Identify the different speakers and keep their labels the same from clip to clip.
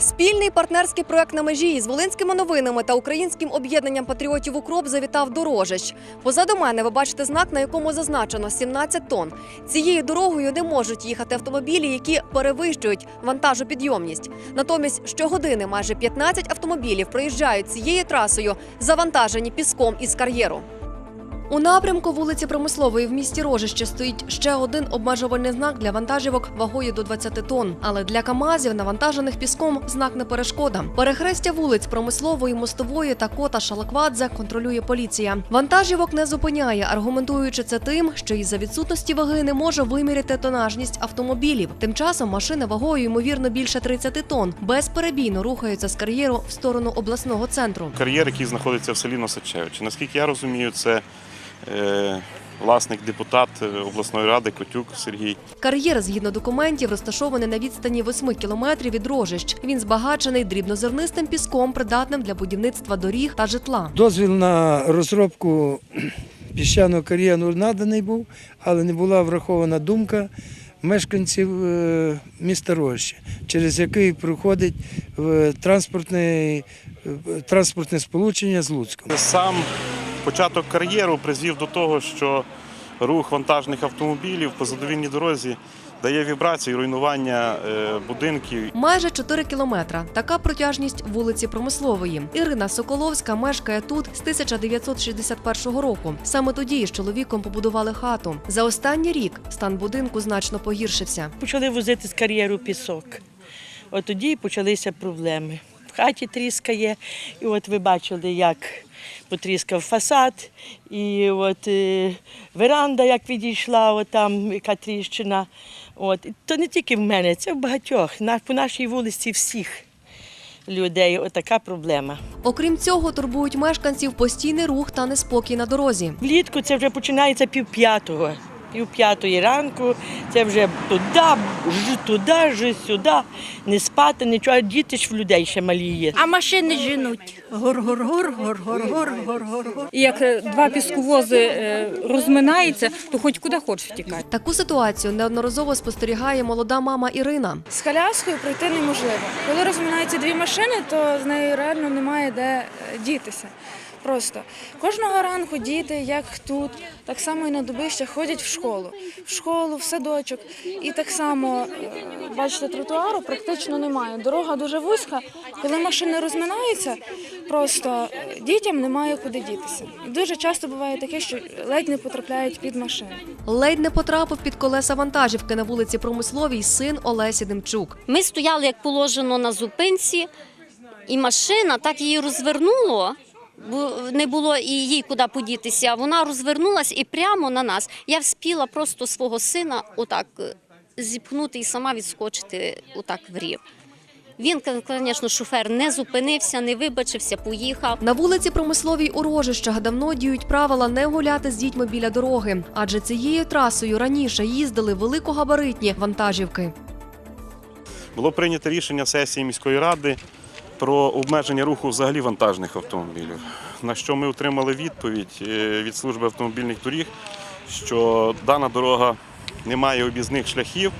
Speaker 1: Спільний партнерський проект на межі із Волинськими новинами та українським об'єднанням патріотів Укроп завітав до Рожищ. Позаду мене ви бачите знак, на якому зазначено 17 тонн. Цією дорогою не можуть їхати автомобілі, які перевищують вантажопідйомність. Натомість щогодини майже 15 автомобілів проїжджають цією трасою, завантажені піском із кар'єру. У напрямку вулиці Промислової в місті Рожище стоїть ще один обмежувальний знак для вантажівок вагою до 20 тонн. Але для КАМАЗів, навантажених піском, знак не перешкода. Перехрестя вулиць Промислової, Мостової та Кота Шалаквадзе контролює поліція. Вантажівок не зупиняє, аргументуючи це тим, що із-за відсутності ваги не може виміряти тонажність автомобілів. Тим часом машини вагою ймовірно більше 30 тонн безперебійно рухаються з кар'єру в сторону обласного центру.
Speaker 2: кар'єр, який знаходиться в селі Носачевичі. Наскільки я розумію, це власник депутат е, обласної ради Котюк Сергій.
Speaker 1: Кар'єр, згідно документів, розташований на відстані 8 кілометрів від рожищ. Він збагачений дрібнозернистим піском, придатним для будівництва доріг та житла.
Speaker 3: Дозвіл на розробку піщаного кар'єру наданий був, але не була врахована думка мешканців е, міста Рощі, через який проходить е, транспортне, е, транспортне сполучення з Луцьком.
Speaker 2: Сам початок кар'єру призвів до того, що рух вантажних автомобілів по задовільній дорозі дає вібрації, руйнування е, будинків.
Speaker 1: Майже 4 кілометра. Така протяжність вулиці Промислової. Ірина Соколовська мешкає тут з 1961 року. Саме тоді з чоловіком побудували хату. За останній рік стан будинку значно погіршився.
Speaker 4: Почали возити з кар'єру пісок. От тоді і почалися проблеми. В хаті тріскає, і от ви бачили, як потріскав фасад, і от е, веранда, як відійшла, от там яка тріщина. От. То не тільки в мене, це в багатьох. На, по нашій вулиці всіх людей отака проблема.
Speaker 1: Окрім цього, турбують мешканців постійний рух та неспокій на дорозі.
Speaker 4: Влітку це вже починається пів п'ятого. Пів п'ятої ранку, це вже туди, ж туди, ж сюди, не спати, нічого. А Діти ж в людей ще малі є.
Speaker 5: А машини женуть. Гор-гор-гор, гор-гор-гор, гор-гор-гор.
Speaker 6: І як е, два пісковози е, розминаються, то хоч куди хочеш втікати.
Speaker 1: Таку ситуацію неодноразово спостерігає молода мама Ірина.
Speaker 7: З коляскою пройти неможливо. Коли розминаються дві машини, то з нею реально немає де е, дітися. Просто кожного ранку діти, як тут, так само і на добище ходять в школу, в школу, в садочок. І так само, е, бачите, тротуару практично немає. Дорога дуже вузька. Коли машини розминаються, просто е, дітям немає куди дітися. Дуже часто буває таке, що ледь не потрапляють під машини.
Speaker 1: Ледь не потрапив під колеса вантажівки на вулиці Промисловій син Олесі Демчук.
Speaker 8: Ми стояли як положено на зупинці, і машина так її розвернуло. Не було і їй куди подітися. Вона розвернулась і прямо на нас. Я вспіла просто свого сина отак е, зіпхнути і сама відскочити отак в рів. Він, звісно, шофер не зупинився, не вибачився, поїхав.
Speaker 1: На вулиці Промисловій у Рожищах давно діють правила не гуляти з дітьми біля дороги, адже цією трасою раніше їздили великогабаритні вантажівки.
Speaker 2: Було прийнято рішення сесії міської ради про обмеження руху взагалі вантажних автомобілів. На що ми отримали відповідь е, від служби автомобільних доріг, що дана дорога не має об'їзних шляхів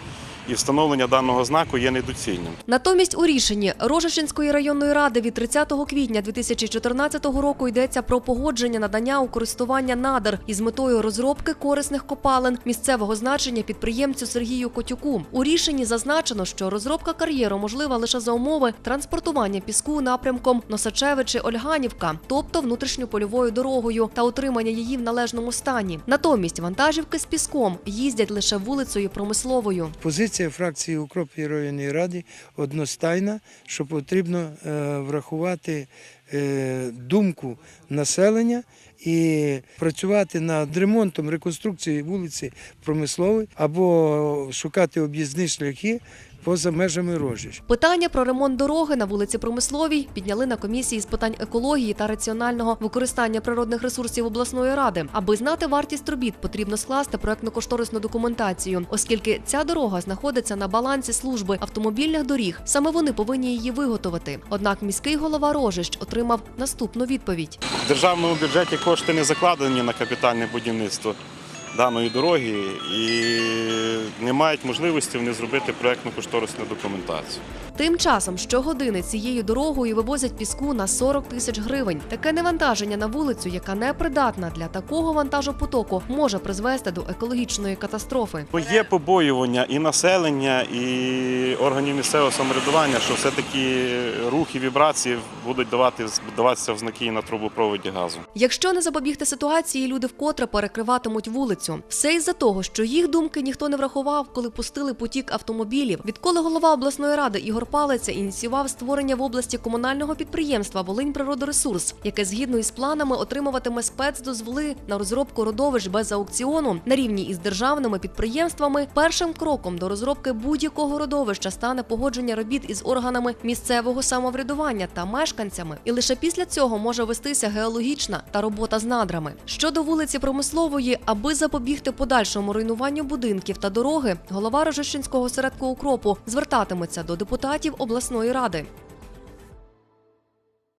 Speaker 2: і встановлення даного знаку є недоцільним.
Speaker 1: Натомість у рішенні Рожищенської районної ради від 30 квітня 2014 року йдеться про погодження надання у користування надр із метою розробки корисних копалин місцевого значення підприємцю Сергію Котюку. У рішенні зазначено, що розробка кар'єру можлива лише за умови транспортування піску напрямком Носачевичі-Ольганівка, тобто внутрішньопольовою дорогою та утримання її в належному стані. Натомість вантажівки з піском їздять лише вулицею промисловою.
Speaker 3: Позиція фракції Укропської районної ради одностайна, що потрібно е, врахувати е, думку населення і працювати над ремонтом реконструкції вулиці Промислової або шукати об'їзні шляхи поза межами Рожищ.
Speaker 1: Питання про ремонт дороги на вулиці Промисловій підняли на комісії з питань екології та раціонального використання природних ресурсів обласної ради. Аби знати вартість робіт, потрібно скласти проектно-кошторисну документацію, оскільки ця дорога знаходиться на балансі служби автомобільних доріг. Саме вони повинні її виготовити. Однак міський голова Рожищ отримав наступну відповідь.
Speaker 2: В державному бюджеті кошти не закладені на капітальне будівництво даної дороги і мають можливості вони зробити проєктно-кошторисну документацію.
Speaker 1: Тим часом щогодини цією дорогою вивозять піску на 40 тисяч гривень. Таке навантаження на вулицю, яка не придатна для такого вантажопотоку, може призвести до екологічної катастрофи.
Speaker 2: Є побоювання і населення, і органів місцевого самоврядування, що все-таки рухи, вібрації будуть давати, даватися в знаки на трубопроводі газу.
Speaker 1: Якщо не запобігти ситуації, люди вкотре перекриватимуть вулицю. Все із-за того, що їх думки ніхто не врахував, коли пустили потік автомобілів. Відколи голова обласної ради Ігор Палиця ініціював створення в області комунального підприємства Волинь Природоресурс, яке згідно із планами отримуватиме спецдозволи на розробку родовищ без аукціону на рівні із державними підприємствами. Першим кроком до розробки будь-якого родовища стане погодження робіт із органами місцевого самоврядування та мешканцями. І лише після цього може вестися геологічна та робота з надрами. Щодо вулиці Промислової, аби запобігти подальшому руйнуванню будинків та дороги, голова Рожищенського осередку укропу звертатиметься до депутатів обласної ради.